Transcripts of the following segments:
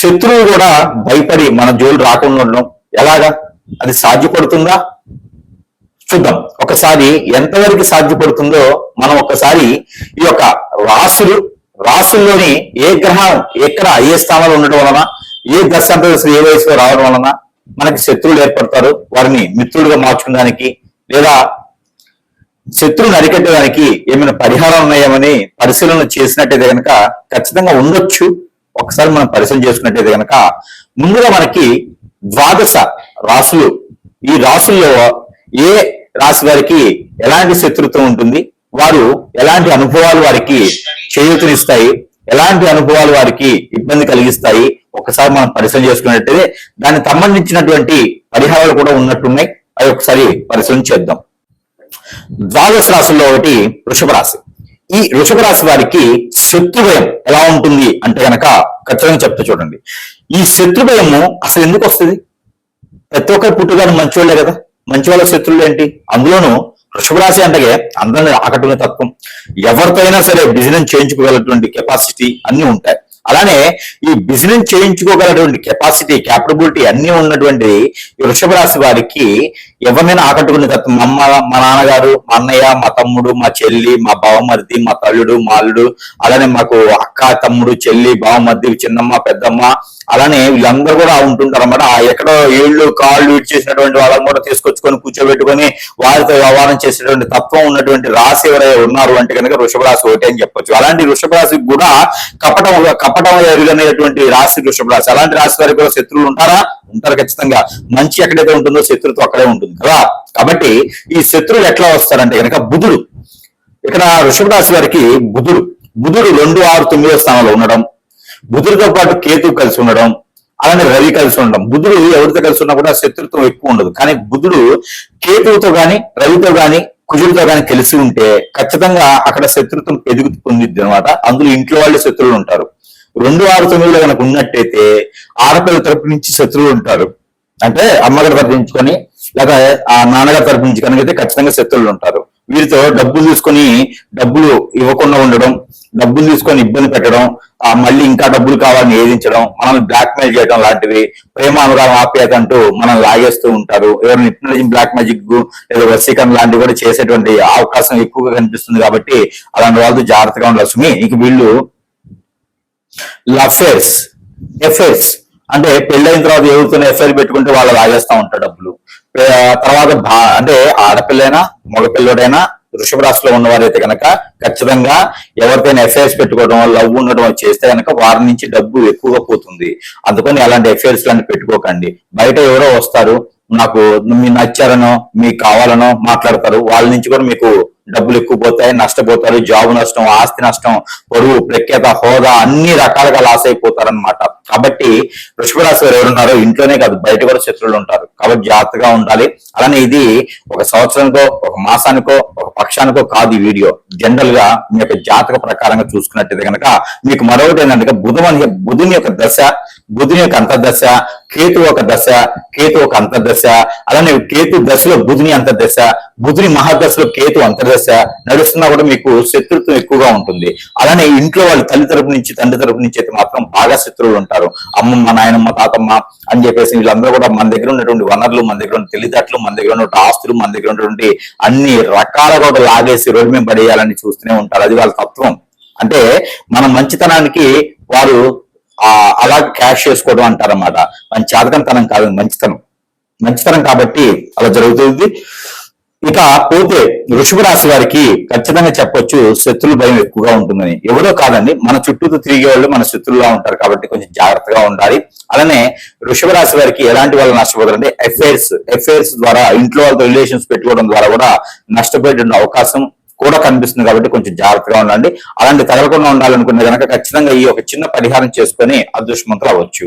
శత్రువు కూడా భయపడి మన జోలు రాకుండా ఉండడం ఎలాగా? అది సాధ్యపడుతుందా? చూద్దాం. ఒకసారి ఎంతవరకు సాధ్యపడుతుందో మనం ఒకసారి ఈ యొక్క రాసులు రాసుల్లోని ఏ గ్రహం ఎక్కడ ఏ స్థానంలో ఉండడం వలన ఏ దశాంతదశలు ఏ వయసులో రావడం వలన మనకి శత్రువులు ఏర్పడతారు వారిని మిత్రులుగా మార్చుకోవడానికి లేదా శత్రువుని అరికట్టడానికి ఏమైనా పరిహారం ఉన్నాయేమని పరిశీలన చేసినట్టయితే కనుక ఖచ్చితంగా ఉండొచ్చు. ఒకసారి మనం పరిశీలన చేసుకున్నట్టయితే కనుక ముందుగా మనకి ద్వాదశ రాసులు ఈ రాసుల్లో ఏ రాశి వారికి ఎలాంటి శత్రుత్వం ఉంటుంది? వారు ఎలాంటి అనుభవాలు వారికి చేయూతనిస్తాయి? ఎలాంటి అనుభవాలు వారికి ఇబ్బంది కలిగిస్తాయి? ఒకసారి మనం పరిశీలన చేసుకున్నట్టయితే దానికి సంబంధించినటువంటి పరిహారాలు కూడా ఉన్నట్టున్నాయి. అవి ఒకసారి పరిశీలన చేద్దాం. ద్వాదశ రాశుల్లో ఒకటి వృషభ రాశి. ఈ వృషభ రాశి వారికి శత్రుభయం ఎలా ఉంటుంది అంటే గనక ఖచ్చితంగా చెప్తా చూడండి. ఈ శత్రుభయము అసలు ఎందుకు వస్తుంది? ప్రతి ఒక్కరు పుట్టుగానే మంచివాళ్ళే కదా. మంచి వాళ్ళ శత్రువులు ఏంటి? అందులోనూ వృషభ రాశి అంటే అందరిని ఆకట్టుకునే తత్వం. ఎవరితో అయినా సరే బిజినెస్ చేయించుకోగలటువంటి కెపాసిటీ అన్ని ఉంటాయి. అలానే ఈ బిజినెస్ చేయించుకోగలటువంటి కెపాసిటీ క్యాపబిలిటీ అన్ని ఉన్నటువంటి ఈ వృషభ రాశి వారికి ఎవరినైనా ఆకట్టుకునే తత్వం మా అమ్మ మా నాన్నగారు మా అన్నయ్య మా తమ్ముడు మా చెల్లి మా బావమరిది మా తల్లుడు మా అల్లుడు అలానే మాకు అక్క తమ్ముడు చెల్లి బావమరిది చిన్నమ్మ పెద్దమ్మ అలానే వీళ్ళందరూ కూడా ఉంటుంటారు అన్నమాట ఆ ఎక్కడో ఏళ్ళు కాళ్ళు ఇడ్చేసినటువంటి వాళ్ళని కూడా తీసుకొచ్చుకొని కూర్చోబెట్టుకొని వారితో వ్యవహారం చేసేటువంటి తత్వం ఉన్నటువంటి రాశి ఎవరైనా ఉన్నారు అంటే కనుక వృషభ రాశి ఒకటి అని చెప్పొచ్చు. అలాంటి వృషభ రాశికి కూడా కపటం కపటం ఎరుగనేటువంటి రాశి వృషభ రాశి. అలాంటి రాశి వారికి కూడా శత్రువులు ఉంటారా? ఉంటారు ఖచ్చితంగా. మంచి ఎక్కడైతే ఉంటుందో శత్రుత్వం అక్కడే ఉంటుంది కదా. కాబట్టి ఈ శత్రువులు ఎట్లా వస్తారంటే కనుక బుధుడు. ఇక్కడ వృషభ రాశి వారికి బుధుడు. బుధుడు రెండు ఆరు తొమ్మిదో స్థానంలో ఉండడం. బుధుడితో పాటు కేతు కలిసి ఉండడం. అలానే రవి కలిసి ఉండడం. బుధుడు ఎవరితో కలిసి ఉన్నా కూడా శత్రుత్వం ఎక్కువ ఉండదు. కానీ బుధుడు కేతువుతో గాని రవితో గాని కుజుడితో గాని కలిసి ఉంటే ఖచ్చితంగా అక్కడ శత్రుత్వం ఎదుగు పొందిద్ది అనమాట అందులో ఇంట్లో వాళ్ళు శత్రువులు ఉంటారు. రెండు ఆరు తొమ్మిదిలో కనుక ఉన్నట్టయితే ఆడపిల్ల తరపు నుంచి శత్రువులు ఉంటారు. అంటే అమ్మగారి తరపు నుంచుకొని లేదా ఆ నాన్నగారి తరపు నుంచి కనుక అయితే ఖచ్చితంగా శత్రువులు ఉంటారు. వీరితో డబ్బులు తీసుకొని డబ్బులు ఇవ్వకుండా ఉండడం డబ్బులు తీసుకొని ఇబ్బంది పెట్టడం ఆ మళ్ళీ ఇంకా డబ్బులు కావాలని ఏదించడం మనల్ని బ్లాక్ మెయిల్ చేయడం లాంటివి ప్రేమ అనురాగం ఆప్యాయత అంటూ మనం లాగేస్తూ ఉంటారు. ఎవరైనా హిప్నటిజం బ్లాక్ మ్యాజిక్ లేదా వసీకరణ లాంటివి కూడా చేసేటువంటి అవకాశం ఎక్కువగా కనిపిస్తుంది కాబట్టి అలాంటి వాళ్ళతో జాగ్రత్తగా ఉండాలి సుమి ఇక వీళ్ళు లఫేర్స్ ఎఫేర్స్. అంటే పెళ్ళైన తర్వాత ఎవరితోనే ఎఫ్ఐఆర్ పెట్టుకుంటే వాళ్ళు లాగేస్తా ఉంటారు డబ్బులు. తర్వాత భా- అంటే ఆడపిల్లైనా మగపిల్లడైనా వృషభ రాశిలో ఉన్నవారైతే కనుక ఖచ్చితంగా ఎవరికైనా ఎఫ్ఐఆర్స్ పెట్టుకోవడం లవ్ ఉండడం చేస్తే కనుక వారి నుంచి డబ్బు ఎక్కువగా పోతుంది. అందుకని అలాంటి ఎఫ్ఐఆర్స్ లాంటి పెట్టుకోకండి. బయట ఎవరో వస్తారు నాకు మీ నచ్చారనో మీకు కావాలనో మాట్లాడతారు వాళ్ళ నుంచి కూడా మీకు డబ్బులు ఎక్కువ పోతాయి నష్టపోతారు జాబ్ నష్టం ఆస్తి నష్టం పొరుగు ప్రఖ్యాత హోదా అన్ని రకాలుగా లాస్ అయిపోతారన్నమాట. కాబట్టి వృషభ రాశి వారు ఎవరున్నారో ఇంట్లోనే కాదు బయట కూడా శత్రువులు ఉంటారు కాబట్టి జాగ్రత్తగా ఉండాలి. అలానే ఇది ఒక సంవత్సరానికో ఒక మాసానికో ఒక పక్షానికో కాదు ఈ వీడియో. జనరల్గా మీ యొక్క జాతక ప్రకారంగా చూసుకున్నట్టయితే కనుక మీకు మరొకటి ఏంటంటే బుధమని బుధుని యొక్క దశ బుధుని యొక్క అంతర్దశ కేతు ఒక దశ కేతు ఒక అంతర్దశ అలానే కేతు దశలో బుధుని అంతర్దశ బుధుని మహాదశలో కేతు అంతర్దశ నడుస్తున్నా కూడా మీకు శత్రుత్వం ఎక్కువగా ఉంటుంది. అలానే ఇంట్లో వాళ్ళ తల్లి తరపు నుంచి తండ్రి తరపు నుంచి అయితే మాత్రం బాగా శత్రువులు ఉంటారు. అమ్మమ్మ నాయనమ్మ తాతమ్మ అని చెప్పేసి వీళ్ళందరూ కూడా మన దగ్గర ఉన్నటువంటి వనరులు మన దగ్గర ఉన్న తెలివితేటలు మన దగ్గర ఉన్నటువంటి ఆస్తులు మన దగ్గర ఉన్నటువంటి అన్ని రకాలుగా కూడా లాగేసి రోడ్డు మీద పడేయాలని చూస్తూనే ఉంటారు. అది వాళ్ళ తత్వం. అంటే మన మంచితనానికి వారు ఆ అలా క్యాష్ చేసుకోవడం అంటారన్నమాట. మన చేతకంతనం కాదు మంచితనం. మంచితనం కాబట్టి అలా జరుగుతుంది. ఇక పోతే వృషభ రాశి వారికి ఖచ్చితంగా చెప్పొచ్చు శత్రుల భయం ఎక్కువగా ఉంటుందని. ఎవరో కాదండి మన చుట్టూ తిరిగే వాళ్ళు మన శత్రువులా ఉంటారు కాబట్టి కొంచెం జాగ్రత్తగా ఉండాలి. అలానే వృషభ రాశి వారికి ఎలాంటి వాళ్ళు నష్టపోతారంటే ఎఫైర్స్ ఎఫైర్స్ ద్వారా ఇంట్లో వాళ్ళతో రిలేషన్స్ పెట్టుకోవడం ద్వారా కూడా నష్టపోయే అవకాశం కూడా కనిపిస్తుంది కాబట్టి కొంచెం జాగ్రత్తగా ఉండండి. అలాంటి తగలకుండా ఉండాలనుకునే కనుక ఖచ్చితంగా ఈ ఒక చిన్న పరిహారం చేసుకొని అదృష్టవంతులు అవ్వచ్చు.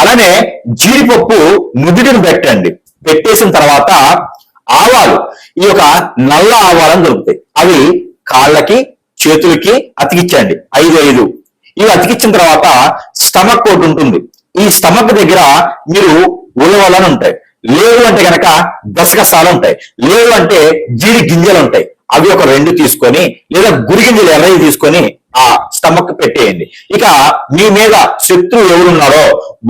అలానే జీడిపప్పు నుదుటిని పెట్టండి. పెట్టేసిన తర్వాత ఆవాలు. ఈ యొక్క నల్ల ఆవాలను దొరుకుతాయి. అవి కాళ్ళకి చేతులకి అతికించండి. ఐదు ఐదు. ఇవి అతికించిన తర్వాత స్టమక్ ఒకటి ఉంటుంది. ఈ స్టమక్ దగ్గర మీరు ఉలవలని ఉంటాయి. లేవు అంటే గనక గసగసాలు ఉంటాయి. లేవు అంటే జీడి గింజలు ఉంటాయి. అవి ఒక రెండు తీసుకొని లేదా గురి గింజలు ఎర్రవి తీసుకొని ఆ స్టమక్ పెట్టేయండి. ఇక మీ మీద శత్రువు ఎవరున్నారో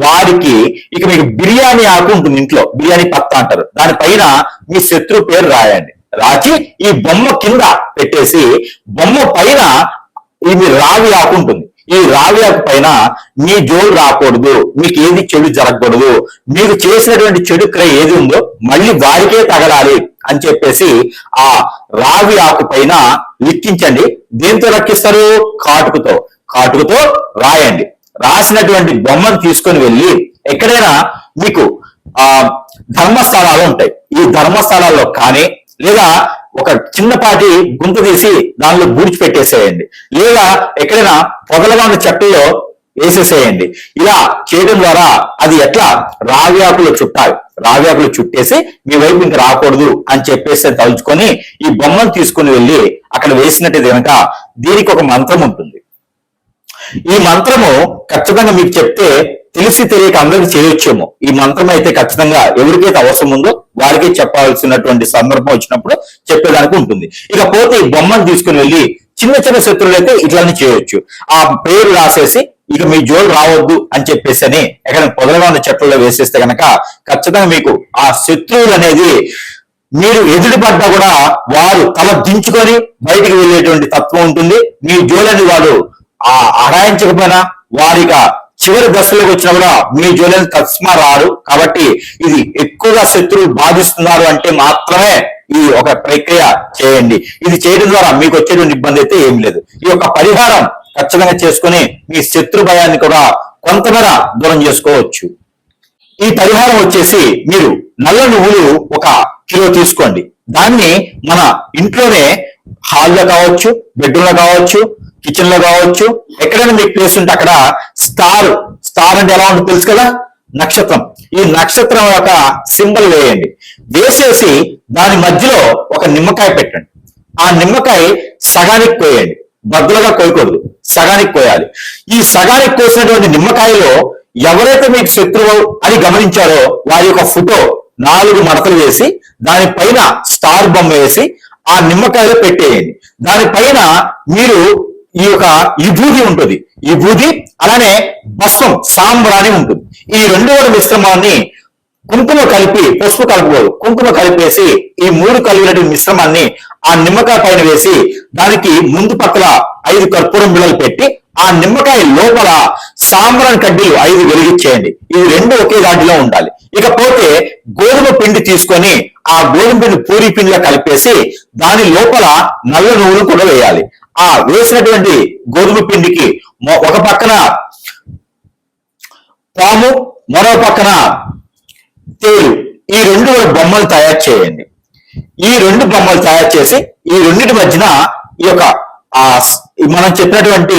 వారికి ఇక మీకు బిర్యానీ ఆకు ఉంటుంది ఇంట్లో. బిర్యానీ పత్తా అంటారు. దానిపైన మీ శత్రువు పేరు రాయండి. రాచి ఈ బొమ్మ కింద పెట్టేసి బొమ్మ పైన ఇది రావి ఆకు ఉంటుంది. ఈ రావి ఆకు పైన మీ జోలు రాకూడదు. మీకు ఏది చెడు జరగకూడదు. మీకు చేసినటువంటి చెడు క్రై ఏది ఉందో మళ్ళీ వారికే తగలాలి. అని చెప్పేసి ఆ రావి ఆకు పైన లిక్కించండి. దేంతో లెక్కిస్తారు? కాటుకుతో. కాటుకుతో రాయండి. రాసినటువంటి బొమ్మను తీసుకొని వెళ్ళి ఎక్కడైనా మీకు ఆ ధర్మస్థలాలు ఉంటాయి. ఈ ధర్మస్థలాల్లో కానీ లేదా ఒక చిన్నపాటి గుంత తీసి దానిలో బూడిచి పెట్టేసేయండి. లేదా ఎక్కడైనా పొదలుగా ఉన్న చెట్టులో వేసేసేయండి. ఇలా చేయడం ద్వారా అది ఎట్లా? రావి ఆకులు చుట్టాలి. రాజాకులు చుట్టేసి మీ వైపు ఇంకా రాకూడదు అని చెప్పేసి తలుచుకొని ఈ బొమ్మను తీసుకుని వెళ్ళి అక్కడ వేసినట్టు కనుక దీనికి ఒక మంత్రం ఉంటుంది. ఈ మంత్రము ఖచ్చితంగా మీకు చెప్తే తెలిసి తెలియక అందరికి చేయొచ్చేమో. ఈ మంత్రం అయితే ఖచ్చితంగా ఎవరికైతే అవసరం ఉందో వారికి చెప్పాల్సినటువంటి సందర్భం వచ్చినప్పుడు చెప్పేదానికి ఉంటుంది. ఇక పోతే ఈ బొమ్మను తీసుకుని వెళ్ళి చిన్న చిన్న శత్రువులు అయితే ఇట్లానే చేయొచ్చు. ఆ పేరు రాసేసి ఇక మీ జోలు రావద్దు అని చెప్పేసి అని ఎక్కడ పొదలుగా ఉన్న చెట్లలో వేసేస్తే కనుక ఖచ్చితంగా మీకు ఆ శత్రువులు అనేది మీరు ఎదుటిపడ్డా కూడా వారు తల దించుకొని బయటికి వెళ్ళేటువంటి తత్వం ఉంటుంది. మీ జోలని వాడు ఆ అరాయించకపోయినా వారిగా చివరి దశలోకి వచ్చినా కూడా మీ జోలని తస్మా రారు. కాబట్టి ఇది ఎక్కువగా శత్రువులు బాధిస్తున్నారు అంటే మాత్రమే ఈ ఒక ప్రక్రియ చేయండి. ఇది చేయడం ద్వారా మీకు వచ్చేటువంటి ఇబ్బంది అయితే ఏం లేదు. ఈ యొక్క పరిహారం ఖచ్చితంగా చేసుకుని మీ శత్రు భయాన్ని కూడా కొంతమేర దూరం చేసుకోవచ్చు. ఈ పరిహారం వచ్చేసి మీరు నల్ల నువ్వులు ఒక కిలో తీసుకోండి. దాన్ని మన ఇంట్లోనే హాల్లో కావచ్చు బెడ్రూమ్లో కావచ్చు కిచెన్లో కావచ్చు ఎక్కడైనా మీకు ప్లేస్ ఉంటే అక్కడ స్టార్ స్టార్ అంటే ఎలా ఉంటుంది తెలుసు కదా? నక్షత్రం. ఈ నక్షత్రం యొక్క సింబల్ వేయండి. వేసేసి దాని మధ్యలో ఒక నిమ్మకాయ పెట్టండి. ఆ నిమ్మకాయ సగానికి పోయండి బద్దలుగా కోయకూడదు. సగానికి కోయాలి. ఈ సగానికి కోసినటువంటి నిమ్మకాయలో ఎవరైతే మీకు శత్రువు అని గమనించారో వారి యొక్క ఫోటో నాలుగు మడతలు వేసి దానిపైన స్టార్ బొమ్మ వేసి ఆ నిమ్మకాయలో పెట్టేయండి. దానిపైన మీరు ఈ యొక్క విభూది ఉంటుంది. విభూది అలానే భస్వం సాంబ్రాణి ఉంటుంది. ఈ రెండు కూడా మిశ్రమాన్ని కుంకుమ కలిపి పసుపు కలుపుకోదు కుంకుమ కలిపేసి ఈ మూడు కలిగినటువంటి మిశ్రమాన్ని ఆ నిమ్మకాయ పైన వేసి దానికి ముందు పక్కల ఐదు కర్పూరం బిళ్ళలు పెట్టి ఆ నిమ్మకాయ లోపల సాంబ్రాన్ కడ్డీలు ఐదు వెలిగించేయండి. ఇవి రెండు ఒకే దాటిలో ఉండాలి. ఇకపోతే గోధుమ పిండి తీసుకొని ఆ గోధుమ పిండి పూరి పిండిలో కలిపేసి దాని లోపల నల్ల నువ్వులు కూడా వేయాలి. ఆ వేసినటువంటి గోధుమ పిండికి ఒక పక్కన పాము మరో పక్కన తేలు. ఈ రెండు బొమ్మలు తయారు చేయండి. ఈ రెండు బొమ్మలు తయారు చేసి ఈ రెండింటి మధ్యన ఈ యొక్క ఆ మనం చెప్పినటువంటి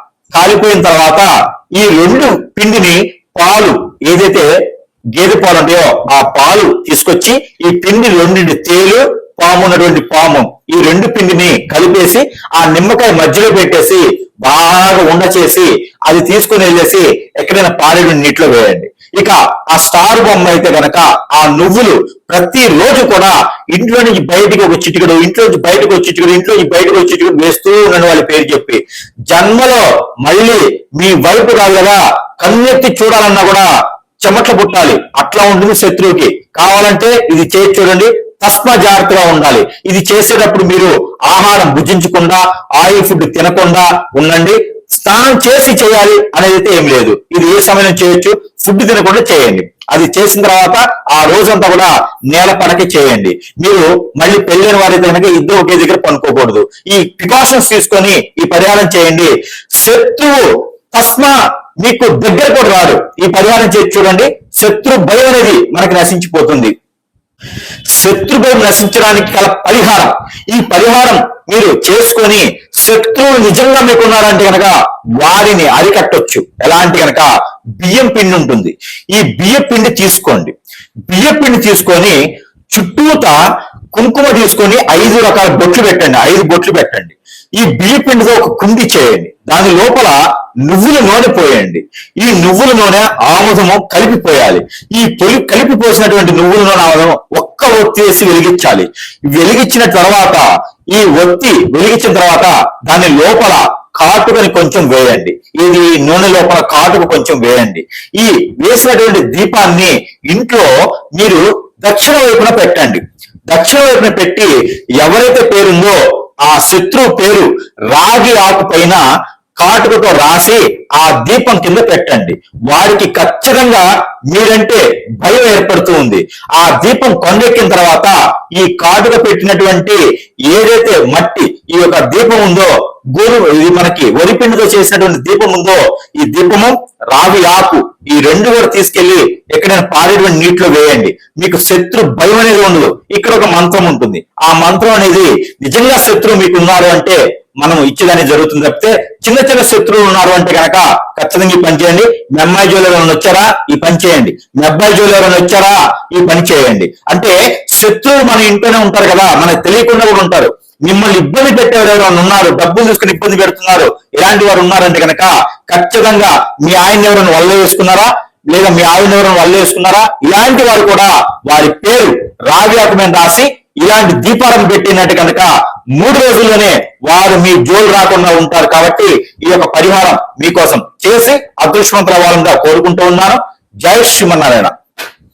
కాలిపోయిన తర్వాత ఈ రెండు పిండిని పాలు ఏదైతే గేదె పాలు ఉంటాయో ఆ పాలు తీసుకొచ్చి ఈ పిండి రెండింటి తేలు పాము ఉన్నటువంటి పాము ఈ రెండు పిండిని కలిపేసి ఆ నిమ్మకాయ మధ్యలో పెట్టేసి బాగా ఉండ చేసి అది తీసుకుని వెళ్ళేసి ఎక్కడైనా పారేడు నీటిలో వేయండి. ఇక ఆ స్టార్ బొమ్మ అయితే గనక ఆ నువ్వులు ప్రతి రోజు కూడా ఇంట్లో నుంచి బయటికి ఒక చిటికడు ఇంట్లో నుంచి బయటకు ఒక చిటికడు ఇంట్లో నుంచి బయటకు ఒక చిటికడు వేస్తూ ఉన్నాను వాళ్ళ పేరు చెప్పి. జన్మలో మళ్ళీ మీ వైపు కాదు కదా కన్నెత్తి చూడాలన్నా కూడా చెమట్లు పుట్టాలి. అట్లా ఉంటుంది శత్రువుకి. కావాలంటే ఇది చేసి చూడండి తస్మ జాగ్రత్తగా ఉండాలి. ఇది చేసేటప్పుడు మీరు ఆహారం భుజించకుండా ఆయిల్ ఫుడ్ తినకుండా ఉండండి. స్నానం చేసి చేయాలి అనేది అయితే ఏం లేదు. ఇది ఏ సమయం చేయొచ్చు? ఫుడ్ తినకుండా చేయండి. అది చేసిన తర్వాత ఆ రోజంతా కూడా నేల పడక చేయండి. మీరు మళ్ళీ పెళ్ళైన వారైతే కనుక ఇద్దరు ఒకే దగ్గర పనుకోకూడదు. ఈ ప్రికాషన్స్ తీసుకొని ఈ పరిహారం చేయండి. శత్రువు తస్మా మీకు దగ్గర కూడా రాడు ఈ పరిహారం చేసి చూడండి. శత్రు భయం అనేది మనకి నశించిపోతుంది. శత్రుభయం నశించడానికి గల పరిహారం. ఈ పరిహారం మీరు చేసుకొని శత్రువు నిజంగా మీకు ఉన్నారంటే కనుక వారిని అరికట్టొచ్చు. ఎలాంటి కనుక బియ్యం పిండి ఉంటుంది. ఈ బియ్య పిండి తీసుకోండి. బియ్య పిండి తీసుకొని చుట్టూత కుంకుమ తీసుకొని ఐదు రకాల బొట్లు పెట్టండి. ఐదు బొట్లు పెట్టండి. ఈ బియ్య పిండితో ఒక కుండి చేయండి. దాని లోపల నువ్వుల నూనె పోయండి. ఈ నువ్వుల నూనె ఆముదము కలిపిపోయాలి. ఈ పొలి కలిపి పోసినటువంటి నువ్వుల నూనె ఆముదం ఒక్క ఒత్తి వేసి వెలిగించాలి. వెలిగించిన తర్వాత ఈ ఒత్తి వెలిగించిన తర్వాత దాని లోపల కాటుకని కొంచెం వేయండి. ఇది నూనె లోపల కాటుకు కొంచెం వేయండి. ఈ వేసినటువంటి దీపాన్ని ఇంట్లో మీరు దక్షిణ వైపున పెట్టండి. దక్షిణ వైపున పెట్టి ఎవరైతే పేరుందో ఆ శత్రువు పేరు రాగి ఆకు పైన కాటుకతో రాసి ఆ దీపం కింద పెట్టండి. వారికి ఖచ్చితంగా మీరంటే భయం ఏర్పడుతూ ఉంది. ఆ దీపం కొండెక్కిన తర్వాత ఈ కాటుక పెట్టినటువంటి ఏదైతే మట్టి ఈ యొక్క దీపం ఉందో గోరు ఇది మనకి వరిపిండితో చేసినటువంటి దీపం ఉందో ఈ దీపము రావి ఆకు ఈ రెండు కూడా తీసుకెళ్ళి ఎక్కడైనా పారేటువంటి నీటిలో వేయండి. మీకు శత్రు భయం అనేది ఉండదు. ఇక్కడ ఒక మంత్రం ఉంటుంది. ఆ మంత్రం అనేది నిజంగా శత్రువు మీకు ఉన్నారు అంటే మనం ఇచ్చేదాన్ని జరుగుతుంది తప్పితే చిన్న చిన్న శత్రువులు ఉన్నారు అంటే కనుక ఖచ్చితంగా ఈ పని చేయండి. మీ అమ్మాయి జోలు వచ్చారా? ఈ పని చేయండి. మీ అబ్బాయి జోలు వచ్చారా? ఈ పని చేయండి. అంటే శత్రువులు మన ఇంట్లోనే ఉంటారు కదా మనకు తెలియకుండా కూడా ఉంటారు. మిమ్మల్ని ఇబ్బంది పెట్టేవారు ఎవరైనా ఉన్నారు. డబ్బులు తీసుకుని ఇబ్బంది పెడుతున్నారు. ఇలాంటి వారు ఉన్నారంటే కనుక ఖచ్చితంగా మీ ఆయన ఎవరైనా వల్ల వేసుకున్నారా లేదా మీ ఆవిడ ఎవరైనా వల్ల వేసుకున్నారా ఇలాంటి వారు కూడా వారి పేరు రావి మీద రాసి ఇలాంటి దీపాలను పెట్టినట్టు కనుక మూడు రోజుల్లోనే వారు మీ జోలు రాకుండా ఉంటారు కాబట్టి ఈ యొక్క పరిహారం మీకోసం చేసి అదృష్టవంతుల వాళ్ళంగా కోరుకుంటూ ఉన్నాను. జై శ్రీమన్నారాయణ.